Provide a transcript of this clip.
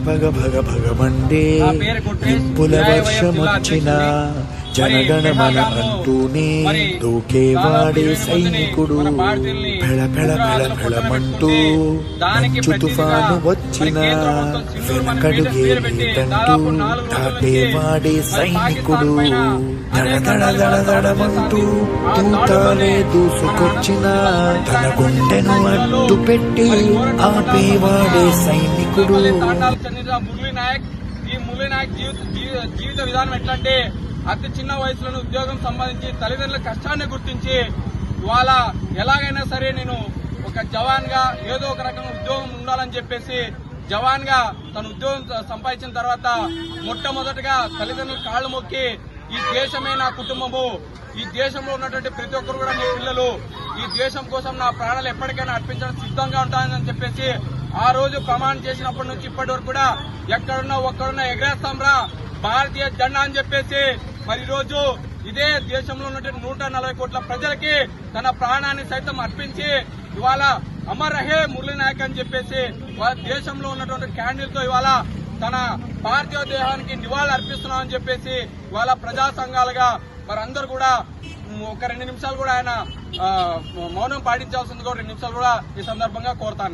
భగ భగ భగమండే నా పేరు కొట్టేష్. జనగణ మన అంటూనే దూకేవాడే సైనికుడు పెళ పెళ పెళ పెళమంటూ మంచు తుఫాను వచ్చిన కేంద్ర వెనకడుగే దాటేవాడే సైనికుడు దడ దడ దడ దడమంటూ తూతాలే దూసుకొచ్చిన తన గుండెను అడ్డు పెట్టి ఆపేవాడే సైనికుడు ఈ మురళీ నాయక్ జీవిత విధానం ఎట్లంటే అతి చిన్న వయసులోనే ఉద్యోగం సంపాదించి తల్లిదండ్రుల కష్టాన్ని గుర్తించి ఇవాళ ఎలాగైనా సరే నేను ఒక జవాన్గా ఏదో ఒక రకంగా ఉద్యోగం ఉండాలని చెప్పేసి జవాన్గా తన ఉద్యోగం సంపాదించిన తర్వాత మొట్టమొదటిగా తల్లిదండ్రులు కాళ్ళు మొక్కి ఈ దేశమే నా కుటుంబము. ఈ దేశంలో ఉన్నటువంటి ప్రతి ఒక్కరు కూడా నీ పిల్లలు ఈ దేశం కోసం నా ప్రాణాలు ఎప్పటికైనా అర్పించడం సిద్ధంగా ఉంటానని చెప్పేసి ఆ రోజు ప్రమాణం చేసినప్పటి నుంచి ఇప్పటి వరకు కూడా ఎక్కడున్నా ఒక్కడున్నా ఎగరేస్తాం రా భారతీయ జెండా అని చెప్పేసి మరి ఈరోజు రోజు ఇదే దేశంలో ఉన్నటువంటి నూట నలభై కోట్ల ప్రజలకి తన ప్రాణాన్ని సైతం అర్పించి ఇవాళ అమర్ రహే మురళీ నాయక్ అని చెప్పేసి వాళ్ళ దేశంలో ఉన్నటువంటి క్యాండిల్తో ఇవాళ తన భారతీయ దేహానికి నివాళులు అర్పిస్తున్నామని చెప్పేసి ఇవాళ ప్రజా సంఘాలుగా మరందరూ కూడా ఒక రెండు నిమిషాలు కూడా ఆయన మౌనం పాటించాల్సింది కూడా రెండు నిమిషాలు కూడా ఈ సందర్భంగా కోరుతా